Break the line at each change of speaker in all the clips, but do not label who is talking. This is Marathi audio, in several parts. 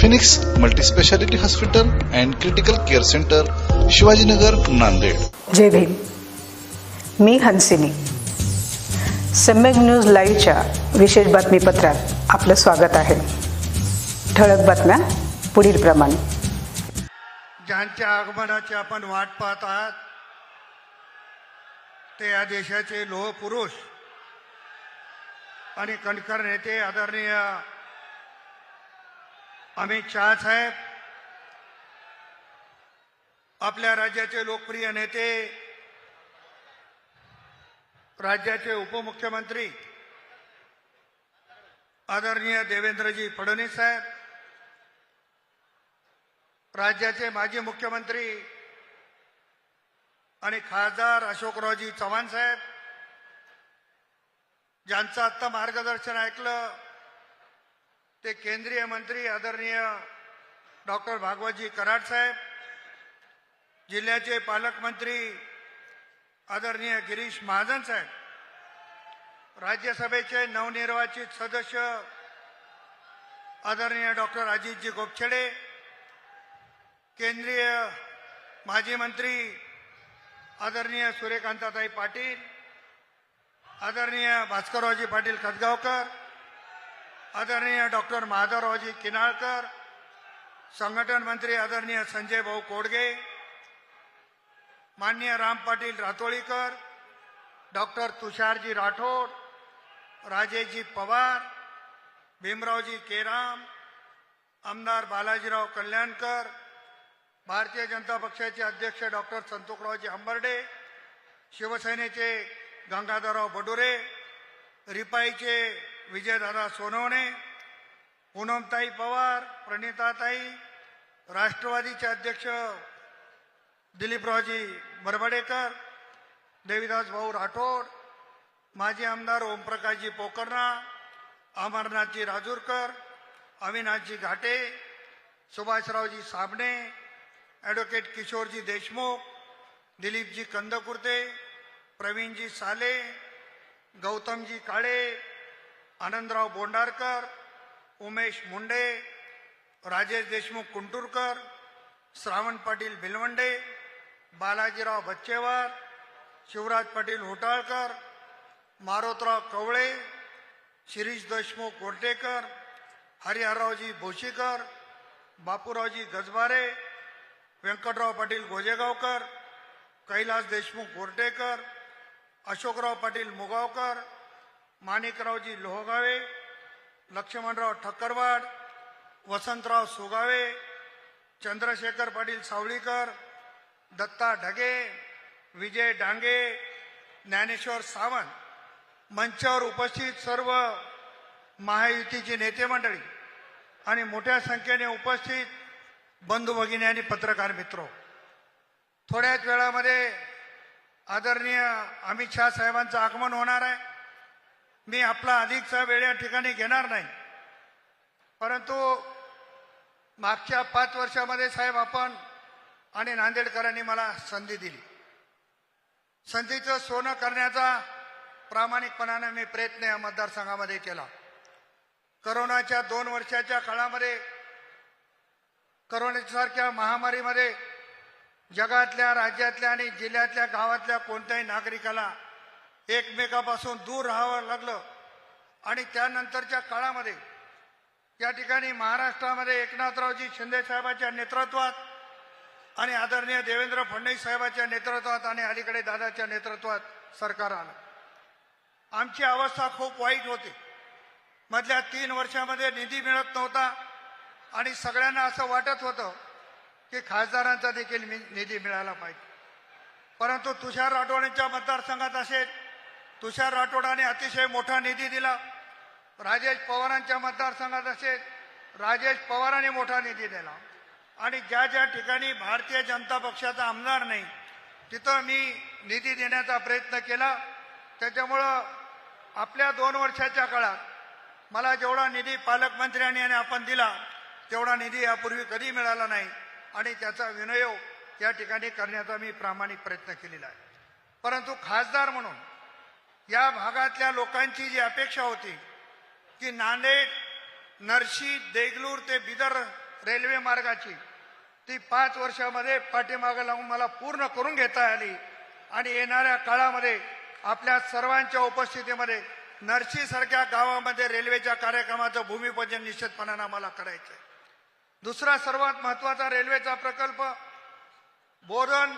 Phoenix multispeciality hospital and critical care centre Shivajinagar Nanded
जय भीम. मी हंसिनी. सम्यक न्यूज लाईव्हच्या विशेष बातमीपत्रात आपलं स्वागत आहे. ठळक बातम्या पुढील प्रमाणे.
ज्यांच्या आगमनाची आपण वाट पाहत आहात ते या देशाचे लोह पुरुष आणि कणखर नेते आदरणीय अमित शहा साहेब आपल्या राज्याचे लोकप्रिय नेते राज्याचे उपमुख्यमंत्री आदरणीय देवेंद्रजी फडणवीस साहेब राज्याचे माजी मुख्यमंत्री आणि खासदार अशोकरावजी चव्हाण साहेब ज्यांचं आत्ता मार्गदर्शन ऐकलं ते केंद्रीय मंत्री आदरणीय डॉक्टर भागवतजी कराड साहेब जिल्ह्याचे पालकमंत्री आदरणीय गिरीश महाजन साहेब राज्यसभेचे नवनिर्वाचित सदस्य आदरणीय डॉक्टर अजितजी गोपछडे केंद्रीय माजी मंत्री आदरणीय सूर्यकांताताई पाटील आदरणीय भास्कररावजी पाटील खतगावकर आदरणीय डॉक्टर माधवरावजी किनाळकर संघटन मंत्री आदरणीय संजय भाऊ कोडगे, माननीय राम पाटील रातोळीकर डॉक्टर तुषारजी राठोड राजेशजी पवार, भीमरावजी केराम, आमदार बालाजीराव कल्याणकर, भारतीय जनता पक्षाचे अध्यक्ष डॉक्टर संतोषरावजी हंबर्डे, शिवसेनेचे गंगाधरराव बडुरे, रिपाईचे विजयदादा सोनवणे पूनमताई पवार प्रणिताताई राष्ट्रवादीचे अध्यक्ष दिलीपरावजी बरबडेकर देवीदास भाऊ राठोड माजी आमदार ओमप्रकाशजी पोकर्णा अमरनाथजी राजूरकर अविनाशजी घाटे सुभाषरावजी साबणे ॲडव्होकेट किशोरजी देशमुख दिलीपजी कंदकुर्ते प्रवीणजी साले गौतमजी काळे आनंदराव बोंडारकर उमेश मुंडे राजेश देशमुख कुंटुरकर श्रावण पाटील भिलवंडे बालाजीराव बच्चेवार शिवराज पाटील होटाळकर मारोतराव कवळे शिरीष देशमुख गोरटेकर हरिहररावजी भोशीकर बापूरावजी गजबारे व्यंकटराव पाटील गोजेगावकर कैलास देशमुख गोरटेकर अशोकराव पाटील मुगावकर माणिकरावजी लोहगावे लक्ष्मणराव ठक्करवाड वसंतराव सुगावे चंद्रशेखर पाटील सावळीकर दत्ता ढगे विजय डांगे ज्ञानेश्वर सावंत मंचावर उपस्थित सर्व महायुतीची नेते मंडळी आणि मोठ्या संख्येने उपस्थित बंधू भगिनी आणि पत्रकार मित्र. थोड्याच वेळामध्ये आदरणीय अमित शहा साहेबांचं आगमन होणार आहे. मी आपला अधिकचा वेळ या ठिकाणी घेणार नाही. परंतु मागच्या पाच वर्षामध्ये साहेब आपण आणि नांदेडकरांनी मला संधी दिली. संधीचं सोनं करण्याचा प्रामाणिकपणानं मी प्रयत्न या मतदारसंघामध्ये केला. करोनाच्या दोन वर्षाच्या काळामध्ये करोनासारख्या महामारीमध्ये जगातल्या राज्यातल्या आणि जिल्ह्यातल्या गावातल्या कोणत्याही नागरिकाला एकमेकापासून दूर राहावं लागलं. आणि त्यानंतरच्या काळामध्ये या ठिकाणी महाराष्ट्रामध्ये एकनाथरावजी शिंदे साहेबांच्या नेतृत्वात आणि आदरणीय देवेंद्र फडणवीस साहेबांच्या नेतृत्वात आणि अलीकडे दादाच्या नेतृत्वात सरकार आलं. आमची अवस्था खूप वाईट होती. मधल्या तीन वर्षामध्ये निधी मिळत नव्हता आणि सगळ्यांना असं वाटत होतं की खासदारांचा देखील निधी मिळाला पाहिजे. परंतु तुषार राठोडांच्या मतदारसंघात असेल तुषार राठोडाने अतिशय मोठा निधी दिला. राजेश पवारांच्या मतदारसंघात असेल राजेश पवारांनी मोठा निधी दिला. आणि ज्या ज्या ठिकाणी भारतीय जनता पक्षाचा आमदार नाही तिथं मी निधी देण्याचा प्रयत्न केला. त्याच्यामुळं आपल्या दोन वर्षाच्या काळात मला जेवढा निधी पालकमंत्र्यांनी आणि आपण दिला तेवढा निधी यापूर्वी कधी मिळाला नाही. आणि त्याचा विनियोग या ठिकाणी करण्याचा मी प्रामाणिक प्रयत्न केलेला आहे. परंतु खासदार म्हणून या भागातल्या लोकांची जी अपेक्षा होती की नांदेड नरशी देगलूर ते बिदर रेल्वे मार्गाची ती पाच वर्षामध्ये पाठीमागं लावून मला पूर्ण करून घेता आली. आणि येणाऱ्या काळामध्ये आपल्या सर्वांच्या उपस्थितीमध्ये नरशीसारख्या गावामध्ये रेल्वेच्या कार्यक्रमाचं भूमिपूजन निश्चितपणानं मला करायचं आहे दुसरा सर्वात महत्त्वाचा रेल्वेचा प्रकल्प बोरण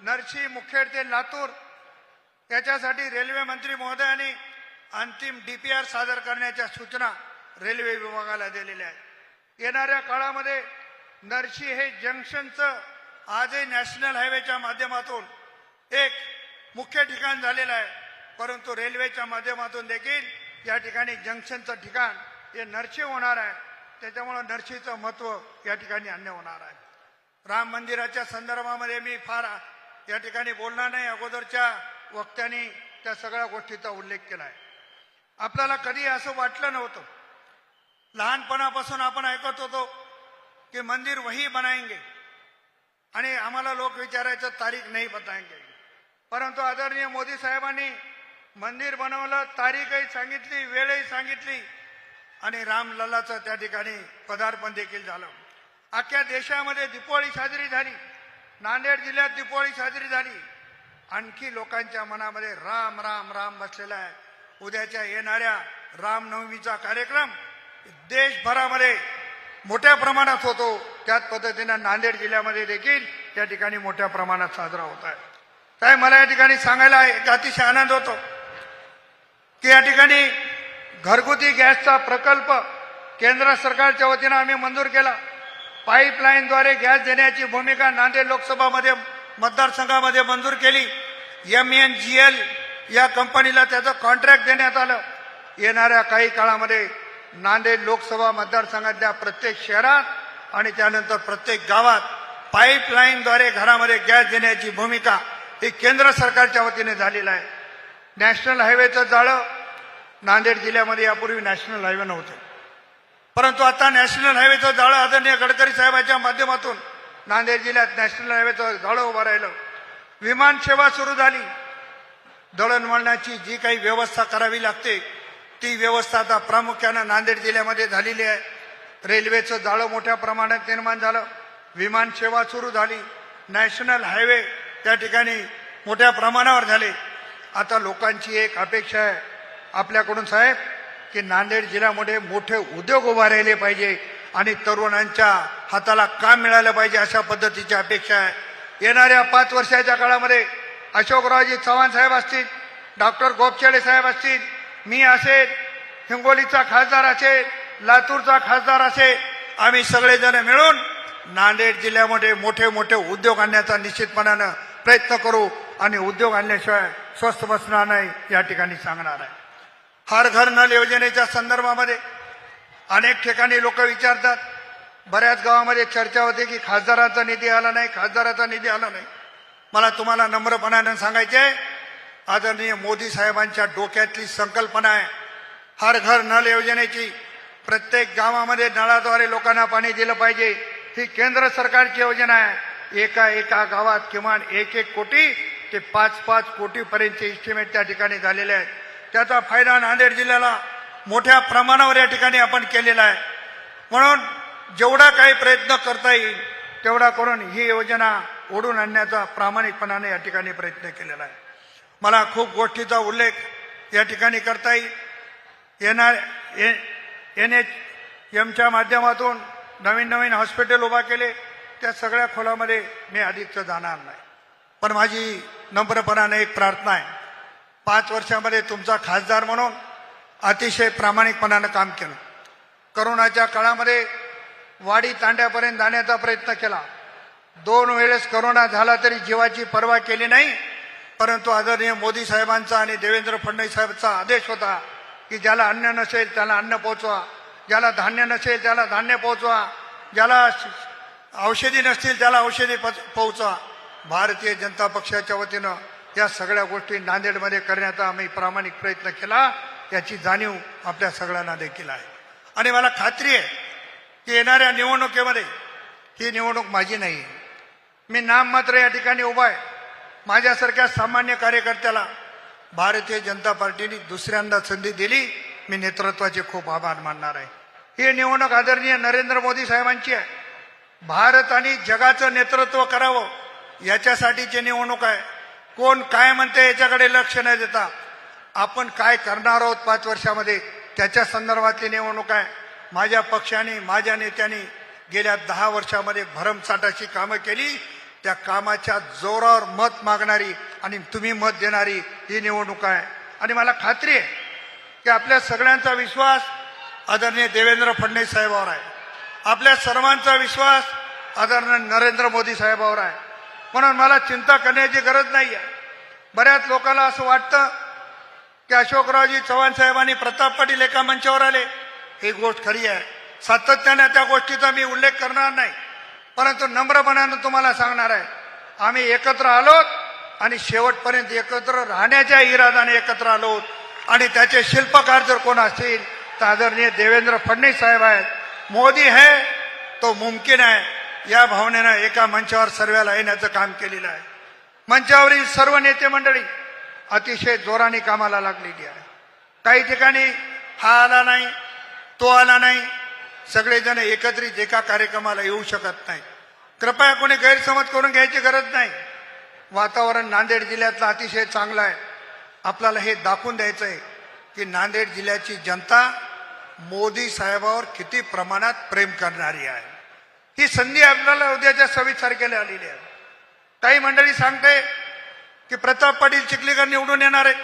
नरशी मुखेड ते लातूर याच्यासाठी रेल्वे मंत्री महोदयांनी अंतिम डीपीआर सादर करण्याच्या सूचना रेल्वे विभागाला दिलेल्या आहेत. येणाऱ्या काळामध्ये नरशी हे जंक्शनचं आजही नॅशनल हायवेच्या माध्यमातून एक मुख्य ठिकाण झालेलं आहे. परंतु रेल्वेच्या माध्यमातून देखील या ठिकाणी जंक्शनचं ठिकाण हे नरशी होणार आहे. त्याच्यामुळं नरशीचं महत्त्व या ठिकाणी अन्य होणार आहे. राम मंदिराच्या संदर्भामध्ये मी फार या ठिकाणी बोलणार नाही. अगोदरच्या वक्त्याने त्या सगळ्या गोष्टीचा उल्लेख केला आहे आपल्याला कधी असं वाटलं नव्हतं. लहानपणापासून आपण ऐकत होतो की मंदिर वही बनाएंगे. आणि आम्हाला लोक विचारायचं तारीख नाही बताएंगे. परंतु आदरणीय मोदी साहेबांनी मंदिर बनवलं तारीखही सांगितली वेळही सांगितली. आणि रामलल्लाचं त्या ठिकाणी पदार्पण देखील झालं. अख्ख्या देशामध्ये दीपावळी साजरी झाली. नांदेड जिल्ह्यात दीपावळी साजरी झाली. आणखी लोकांच्या मनामध्ये राम राम राम बसलेला आहे. उद्याच्या येणाऱ्या रामनवमीचा कार्यक्रम देशभरामध्ये मोठ्या प्रमाणात होतो. त्याच पद्धतीनं नांदेड जिल्ह्यामध्ये देखील त्या ठिकाणी मोठ्या प्रमाणात साजरा होत आहे. काय मला या ठिकाणी सांगायला एक अतिशय आनंद होतो की या ठिकाणी घरगुती गॅसचा प्रकल्प केंद्र सरकारच्या वतीनं आम्ही मंजूर केला. पाईपलाईनद्वारे गॅस देण्याची भूमिका नांदेड लोकसभामध्ये मतदारसंघामध्ये मंजूर केली. एम एन जी एल या कंपनीला त्याचं कॉन्ट्रॅक्ट देण्यात आलं. येणाऱ्या काही काळामध्ये नांदेड लोकसभा मतदारसंघातल्या प्रत्येक शहरात आणि त्यानंतर प्रत्येक गावात पाईपलाईनद्वारे घरामध्ये गॅस देण्याची भूमिका ही केंद्र सरकारच्या वतीने झालेलं आहे. नॅशनल हायवेचं जाळं नांदेड जिल्ह्यामध्ये यापूर्वी नॅशनल हायवे नव्हतं. परंतु आता नॅशनल हायवेचं जाळं आदरणीय गडकरी साहेबांच्या माध्यमातून नांदेड जिल्ह्यात नॅशनल हायवेचं जाळं उभं राहिलं. विमान सेवा सुरू झाली. दळणवळणाची जी काही व्यवस्था करावी लागते ती व्यवस्था आता प्रामुख्यानं नांदेड जिल्ह्यामध्ये झालेली आहे. रेल्वेचं जाळं मोठ्या प्रमाणात निर्माण झालं. विमान सेवा सुरू झाली. नॅशनल हायवे त्या ठिकाणी मोठ्या प्रमाणावर झाले. आता लोकांची एक अपेक्षा आहे आपल्याकडून साहेब की नांदेड जिल्ह्यामध्ये मोठे उद्योग उभारले पाहिजे. आणि तरुणांच्या हाताला काम मिळालं पाहिजे अशा पद्धतीची अपेक्षा आहे. येणाऱ्या पाच वर्षाच्या काळामध्ये अशोकरावजी चव्हाण साहेब असतील डॉक्टर गोपचेडे साहेब असतील मी असेल हिंगोलीचा खासदार असेल लातूरचा खासदार असेल आम्ही सगळेजण मिळून नांदेड जिल्ह्यामध्ये मोठे मोठे उद्योग आणण्याचा निश्चितपणानं प्रयत्न करू आणि उद्योग आणल्याशिवाय स्वस्त बसणार नाही या ठिकाणी सांगणार आहे. हर घर नल योजनेच्या संदर्भामध्ये अनेक ठिकाणी लोक विचारतात. बऱ्याच गावामध्ये चर्चा होते की खासदाराचा निधी आला नाही खासदाराचा निधी आला नाही. मला तुम्हाला नम्रपणानं सांगायचे आदरणीय मोदी साहेबांच्या डोक्यातली संकल्पना आहे. हर घर नल योजनेची प्रत्येक गावामध्ये नळाद्वारे लोकांना पाणी दिलं पाहिजे. ही केंद्र सरकारची योजना आहे. एका एका गावात किमान एक एक कोटी ते पाच पाच कोटीपर्यंतचे इस्टिमेट त्या ठिकाणी झालेले आहेत. त्याचा फायदा नांदेड जिल्ह्याला मोठ्या प्रमाणावर या ठिकाणी आपण केलेला आहे. म्हणून जेवढा काही प्रयत्न करता येईल तेवढा करून ही योजना ओढून आणण्याचा प्रामाणिकपणाने या ठिकाणी प्रयत्न केलेला आहे. मला खूप गोष्टीचा उल्लेख या ठिकाणी करता येईल. येणार एन एच एमच्या माध्यमातून नवीन नवीन हॉस्पिटल उभा केले त्या सगळ्या खोलामध्ये मी अधिकचं जाणार नाही. पण माझी नम्रपणाने एक प्रार्थना आहे. पाच वर्षामध्ये तुमचा खासदार म्हणून अतिशय प्रामाणिकपणानं काम केलं. करोनाच्या काळामध्ये वाडी तांड्यापर्यंत जाण्याचा प्रयत्न केला. दोन वेळेस करोना झाला तरी जीवाची पर्वा केली नाही परंतु आदरणीय मोदी साहेबांचा आणि देवेंद्र फडणवीस साहेबांचा आदेश होता की ज्याला अन्न नसेल त्याला अन्न पोहोचवा ज्याला धान्य नसेल त्याला धान्य पोहोचवा ज्याला औषधी नसतील त्याला औषधी पच- पोहोचा भारतीय जनता पक्षाच्या वतीनं या सगळ्या गोष्टी नांदेडमध्ये करण्याचा आम्ही प्रामाणिक प्रयत्न केला. याची जाणीव आपल्या सगळ्यांना देखील आहे. आणि मला खात्री आहे की येणाऱ्या निवडणुकीमध्ये ही निवडणूक माझी नाही. आहे मी नाम मात्र या ठिकाणी उभा आहे. माझ्यासारख्या सामान्य कार्यकर्त्याला भारतीय जनता पार्टीने दुसऱ्यांदा संधी दिली मी नेतृत्वाचे खूप आभार मानणार आहे. ही निवडणूक आदरणीय नरेंद्र मोदी साहेबांची आहे. भारत आणि जगाचं नेतृत्व करावं याच्यासाठीची निवडणूक आहे. कोण काय म्हणते याच्याकडे लक्ष न देता आपण काय करणार आहोत पाच वर्षामध्ये? त्याच्या संदर्भातली निवडणूक आहे. माझ्या पक्षाने माझ्या नेत्यांनी गेल्या दहा वर्षामध्ये भरमसाठाची कामं केली. त्या कामाच्या जोरावर मत मागणारी आणि तुम्ही मत देणारी ही निवडणूक आहे. आणि मला खात्री आहे की आपल्या सगळ्यांचा विश्वास आदरणीय देवेंद्र फडणवीस साहेबावर आहे. आपल्या सर्वांचा विश्वास आदरणीय नरेंद्र मोदी साहेबावर आहे. म्हणून मला चिंता करण्याची गरज नाही आहे बऱ्याच लोकांना असं वाटतं की अशोकरावजी चव्हाण साहेबांनी प्रताप पाटील एका मंचावर आले. ही गोष्ट खरी आहे. सातत्याने त्या गोष्टीचा मी उल्लेख करणार नाही. परंतु नम्रपणानं तुम्हाला सांगणार आहे. आम्ही एकत्र आलोत आणि शेवटपर्यंत एकत्र राहण्याच्या इरादाने एकत्र आलोत आणि त्याचे शिल्पकार जर कोण असतील तर आदरणीय देवेंद्र फडणवीस साहेब आहेत. मोदी है तो मुमकिन आहे. या भावनेनं एका मंचावर सर्वेला येण्याचं काम केलेलं आहे. मंचावरील सर्व नेते मंडळी अतिशय जोराने कामाला लागलेली आहे. काही ठिकाणी हा आला नाही तो आला नाही. सगळेजण एकत्रित एका कार्यक्रमाला येऊ शकत नाही. कृपया कोणी गैरसमज करून घ्यायची गरज नाही. वातावरण नांदेड जिल्ह्यातलं अतिशय चांगलं आहे. आपल्याला हे दाखवून द्यायचं आहे की नांदेड जिल्ह्याची जनता मोदी साहेबावर किती प्रमाणात प्रेम करणारी आहे. ही संधी आपल्याला उद्याच्या सव्वीस तारखेला आलेली आहे. काही मंडळी सांगते की प्रताप पाटील चिखलीकर निवडून येणार आहे.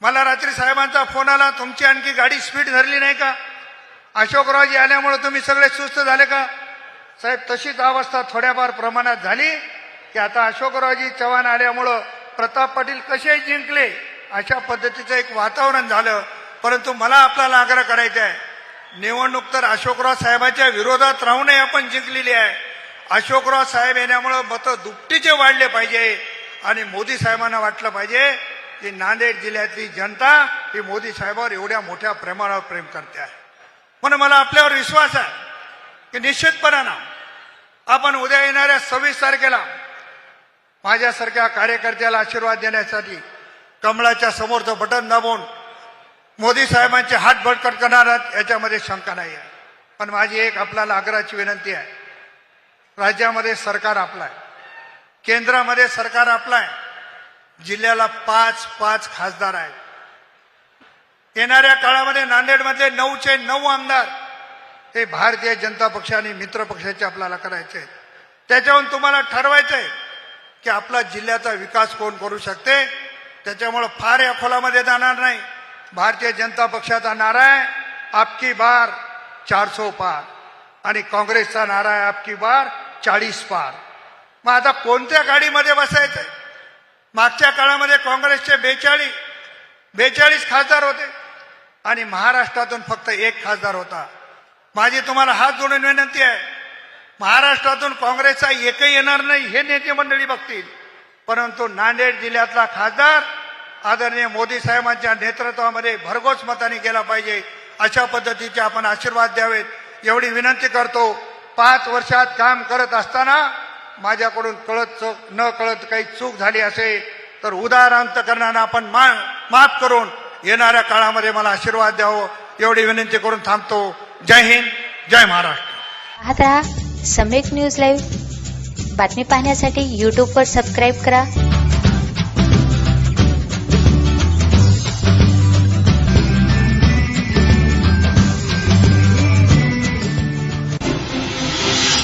मला रात्री साहेबांचा फोन आला तुमची आणखी गाडी स्पीड धरली नाही का? अशोकरावजी आल्यामुळे तुम्ही सगळे सुस्त झाले का? साहेब तशीच अवस्था थोड्याफार प्रमाणात झाली की आता अशोकरावजी चव्हाण आल्यामुळं प्रताप पाटील कसे जिंकले अशा पद्धतीचं एक वातावरण झालं. परंतु मला आपल्याला आग्रह करायचा आहे. निवडणूक तर अशोकराव साहेबांच्या विरोधात राहूनही आपण जिंकलेली आहे. अशोकराव साहेब येण्यामुळं मतं दुपटीचे वाढले पाहिजे आणि मोदी साहेबांना वाटलं पाहिजे की नांदेड जिल्ह्यातली जनता ही मोदी साहेबांवर एवढ्या मोठ्या प्रमाणावर प्रेम करते आहे. म्हणून मला आपल्यावर विश्वास आहे की निश्चितपणानं आपण उद्या येणाऱ्या सव्वीस तारखेला माझ्यासारख्या कार्यकर्त्याला आशीर्वाद देण्यासाठी कमळाच्या समोरचं बटन दाबून मोदी साहेबांचे हात भटकट करणार आहात याच्यामध्ये शंका नाही आहे पण माझी एक आपल्याला आग्रहाची विनंती आहे. राज्यामध्ये सरकार आपलं आहे केंद्रामध्ये सरकार आपलं आहे जिल्ह्याला पाच पाच खासदार आहेत. येणाऱ्या काळामध्ये नांदेडमधले नऊचे नऊ आमदार हे भारतीय जनता पक्ष आणि मित्र पक्षाचे आपल्याला करायचे आहेत. त्याच्यावरून तुम्हाला ठरवायचं आहे की आपला जिल्ह्याचा विकास कोण करू शकते? त्याच्यामुळं फार या खोलामध्ये जाणार नाही. भारतीय जनता पक्षाचा नारा आहे. आपकी बार चारसो पार. आणि काँग्रेसचा नारा आहे आपकी बार चाळीस पार. मग आता कोणत्या गाडीमध्ये बसायचंय? मागच्या काळामध्ये काँग्रेसचे बेचाळीस बेचाळीस खासदार होते. आणि महाराष्ट्रातून फक्त एक खासदार होता. माझी तुम्हाला हात जोडून विनंती आहे. महाराष्ट्रातून काँग्रेसचा एकही येणार नाही हे नेते मंडळी बघतील. परंतु नांदेड जिल्ह्यातला खासदार आदरणीय मोदी साहेबांच्या नेतृत्वामध्ये भरघोस मताने गेला पाहिजे. अशा पद्धतीचे आपण आशीर्वाद द्यावेत. एवढी विनंती करतो पाच वर्षात काम करत असताना माझ्याकडून कळत चूक न कळत काही चूक झाली असेल तर उदार अंतकरणानं आपण मा माफ करून येणाऱ्या काळामध्ये मला आशीर्वाद द्यावं एवढी विनंती करून थांबतो. जय हिंद जय महाराष्ट्र.
पाहत रहा सम्यक न्यूज लाईव्ह बातमी पाहण्यासाठी यूट्यूबवर सबस्क्राईब करा.